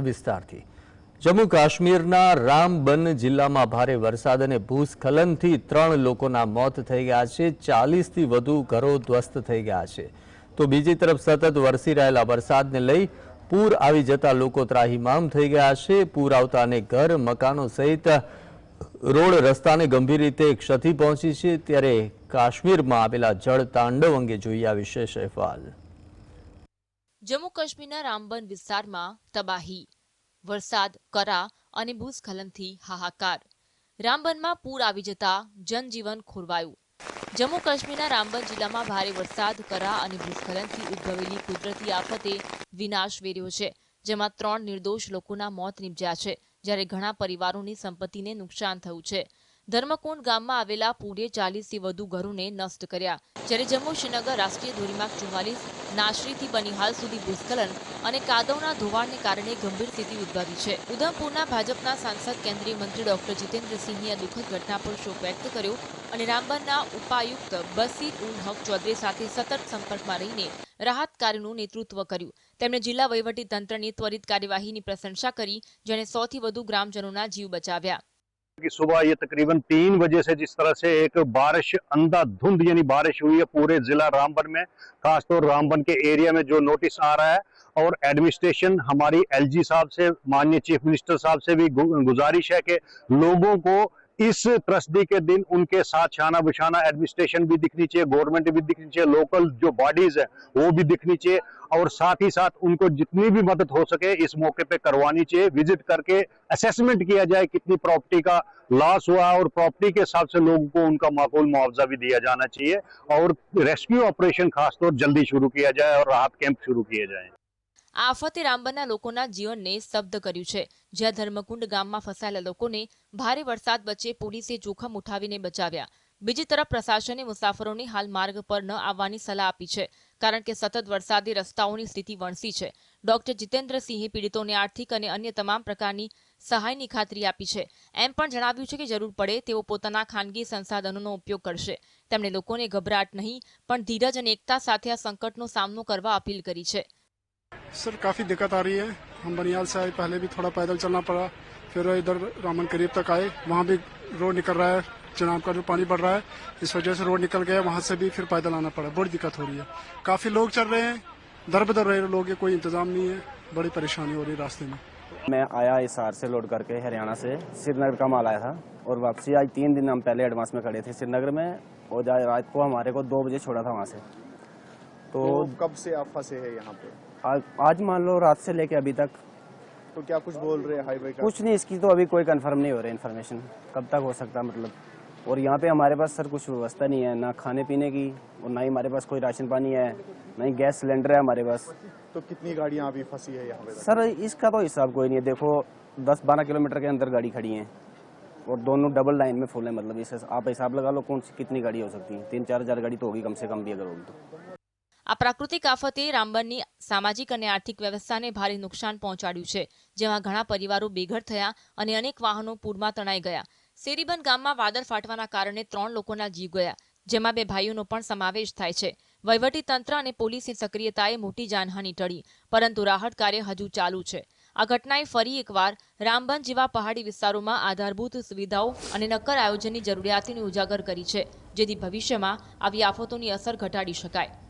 વિસ્તારથી. જમ્મુ કાશ્મીરના રામબન જિલ્લામાં ભારે વરસાદ અને ભૂસ્ખલનથી ત્રણ લોકોના મોત થઈ ગયા છે. ચાલીસથી વધુ ઘરો ધ્વસ્ત થઈ ગયા છે. તો બીજી તરફ સતત વરસી રહેલા વરસાદને લઈ પૂર આવી જતા લોકો ત્રાહિમામ થઈ ગયા છે. પૂર આવતા અનેક ઘર, મકાનો સહિત રોડ રસ્તાને ગંભીર રીતે ક્ષતિ પહોંચી છે. ત્યારે કાશ્મીરમાં આવેલા જળ તાંડવ અંગે જોઈએ આ વિશેષ અહેવાલ. જમ્મુ કાશ્મીરના રામબન વિસ્તારમાં તબાહી, વરસાદ, કરા અને ભૂસ્ખલનથી હાહાકાર. રામબનમાં પૂર આવી જતા જનજીવન ખોરવાયું. જમ્મુ કાશ્મીરના રામબન જિલ્લામાં ભારે વરસાદ, કરા અને ભૂસ્ખલનથી ઉદ્ભવેલી કુદરતી આફતે વિનાશ વેર્યો છે, જેમાં ત્રણ નિર્દોષ લોકોના મોત નીપજ્યા છે, જ્યારે ઘણા પરિવારોની સંપત્તિને નુકસાન થયું છે. ધર્મકુંડ ગામમાં આવેલા પૂરે ચાલીસથી વધુ ઘરોને નષ્ટ કર્યા. જ્યારે જમ્મુ શ્રીનગર રાષ્ટ્રીય ધોરીમાર્ગ ચુમ્માલીસ નાશરીથી બનિહાલ સુધી ભૂસ્ખલન અને કાદવના ધોવાણને કારણે ગંભીર સ્થિતિ ઉદ્ભવી છે. ઉધમપુરના ભાજપના સાંસદ, કેન્દ્રીય મંત્રી ડોક્ટર જીતેન્દ્રસિંહે આ દુઃખદ ઘટના પર શોક વ્યક્ત કર્યો અને રામબનના ઉપાયુક્ત બસીર ઉલ હક ચૌધરી સાથે સતત સંપર્કમાં રહીને રાહત કાર્યનું નેતૃત્વ કર્યું. તેમણે જિલ્લા વહીવટી તંત્રની ત્વરિત કાર્યવાહીની પ્રશંસા કરી, જેણે સૌથી વધુ ગ્રામજનોના જીવ બચાવ્યા. कि सुबह ये तकरीबन तीन बजे से जिस तरह से एक बारिश अंधा धुंध यानी बारिश हुई है पूरे जिला रामबन में, खासतौर रामबन के एरिया में जो नोटिस आ रहा है। और एडमिनिस्ट्रेशन हमारी एलजी साहब से, माननीय चीफ मिनिस्टर साहब से भी गुजारिश है कि लोगों को इस त्रसदी के दिन उनके साथ छाना बिछाना एडमिनिस्ट्रेशन भी दिखनी चाहिए, गवर्नमेंट भी दिखनी चाहिए, लोकल जो बॉडीज है, वो भी दिखनी चाहिए और साथ ही साथ उनको जितनी भी मदद हो सके इस मौके पे करवानी चाहिए। विज़िट करके असेसमेंट किया जाए कितनी प्रॉपर्टी का लॉस हुआ और प्रॉपर्टी के हिसाब से लोगों को उनका माकूल मुआवजा भी दिया जाना चाहिए और रेस्क्यू ऑपरेशन खासतौर जल्दी शुरू किया जाए और राहत कैंप शुरू किए जाए। આ આફતે રામબનના લોકોના જીવનને સ્તબ્ધ કર્યું છે. જ્યાં ધર્મકુંડ ગામમાં ફસાયેલા લોકોને ભારે વરસાદ વચ્ચે પોલીસે જોખમ ઉઠાવીને બચાવ્યા. બીજી તરફ પ્રશાસને મુસાફરોને હાલ માર્ગ પર ન આવવાની સલાહ આપી છે, કારણ કે સતત વરસાદી રસ્તાઓની સ્થિતિ વણસી છે. ડોક્ટર જીતેન્દ્રસિંહે પીડિતોને આર્થિક અને અન્ય તમામ પ્રકારની સહાયની ખાતરી આપી છે. એમ પણ જણાવ્યું છે કે જરૂર પડે તેઓ પોતાના ખાનગી સંસાધનોનો ઉપયોગ કરશે. તેમણે લોકોને ગભરાટ નહીં, પણ ધીરજ અને એકતા સાથે આ સંકટનો સામનો કરવા અપીલ કરી છે. सर काफ़ी दिक्कत आ रही है। हम बनियाल से आए पहले भी थोड़ा पैदल चलना पड़ा। फिर इधर रामन करीब तक आए। वहाँ भी रोड निकल रहा है। चुनाव का जो पानी बढ़ रहा है इस वजह से रोड निकल गया। वहाँ से भी फिर पैदल आना पड़ा। बड़ी दिक्कत हो रही है। काफ़ी लोग चल रहे हैं। दर बदर रहे लोग कोई इंतज़ाम नहीं है। बड़ी परेशानी हो रही है रास्ते में। मैं आया हिसार से लोड करके हरियाणा से। श्रीनगर का माल आया था और वापसी आज तीन दिन। हम पहले एडवांस में खड़े थे श्रीनगर में। और आज रात को हमारे को दो बजे छोड़ा था वहाँ से। तो तो कब से आप फंसे हैं यहाँ पे? आज, आज मान लो रात से लेके अभी तक। तो क्या कुछ बोल रहे हैं हाईवे का? कुछ नहीं इसकी तो अभी कोई कंफर्म नहीं हो रहा इन्फॉर्मेशन कब तक हो सकता मतलब? और यहाँ पे हमारे पास सर कुछ व्यवस्था नहीं है ना खाने पीने की और ना ही हमारे पास कोई राशन पानी है ना ही गैस सिलेंडर है हमारे पास। तो कितनी गाड़ियाँ अभी फंसी है यहाँ पे? सर इसका तो हिसाब कोई नहीं है। देखो दस बारह किलोमीटर के अंदर गाड़ी खड़ी है और दोनों डबल लाइन में फुल है मतलब इसे आप हिसाब लगा लो कौन सी कितनी गाड़ी हो सकती है। तीन चार हज़ार गाड़ी तो होगी कम से कम भी अगर होगी तो। આ પ્રાકૃતિક આફતે રામબનની સામાજિક અને આર્થિક વ્યવસ્થાને ભારે નુકસાન પહોંચાડ્યું છે, જેમાં ઘણા પરિવારો બેઘર થયા અને અનેક વાહનો પૂરમાં તણાઈ ગયા. સેરીબન ગામમાં વાદળ ફાટવાના કારણે ત્રણ લોકોના જીવ ગયા, જેમાં બે ભાઈઓનો પણ સમાવેશ થાય છે. વહીવટી તંત્ર અને પોલીસની સક્રિયતાએ મોટી જાનહાની ટળી, પરંતુ રાહત કાર્ય હજુ ચાલુ છે. આ ઘટનાએ ફરી એકવાર રામબન જેવા પહાડી વિસ્તારોમાં આધારભૂત સુવિધાઓ અને નક્કર આયોજનની જરૂરિયાતને ઉજાગર કરી છે, જેથી ભવિષ્યમાં આવી આફતોની અસર ઘટાડી શકાય.